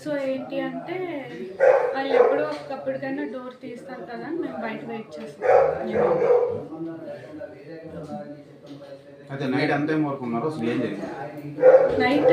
So ఏంటి అంటే వాళ్ళు ఎప్పుడో ఒకప్పటికైనా డోర్ తీస్తారు కదా అని మేము బయట వెయిట్ చేస్తాం. నైట్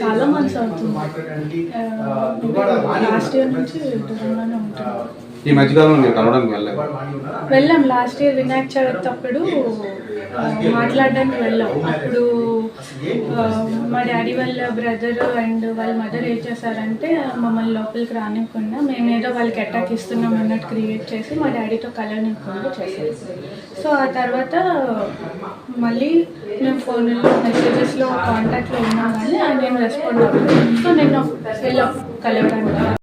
చాలా అవుతుంది. లాస్ట్ ఇయర్ నుంచి దూరంగానే ఉంటున్నాం ఈ మధ్యకాలంలో కలవడానికి వెళ్ళాం. లాస్ట్ ఇయర్ వినాయక చవితి అప్పుడు మాట్లాడడానికి వెళ్ళాం. అప్పుడు మా డాడీ వాళ్ళ బ్రదర్ అండ్ వాళ్ళ మదర్ ఏం చేశారంటే మమ్మల్ని లోపలికి రానివ్వకుండా మేము ఏదో వాళ్ళకి అటాక్ ఇస్తున్నాం అన్నట్టు క్రియేట్ చేసి మా డాడీతో కలవనివ్వకుండా చేశారు. సో ఆ తర్వాత మళ్ళీ మేము ఫోన్లో మెసేజెస్లో కాంటాక్ట్లో ఉన్నా కానీ ఆయన ఏం రెస్పాండ్ అవ్వలేదు. సో నేను వెళ్ళాం కలవడానికి.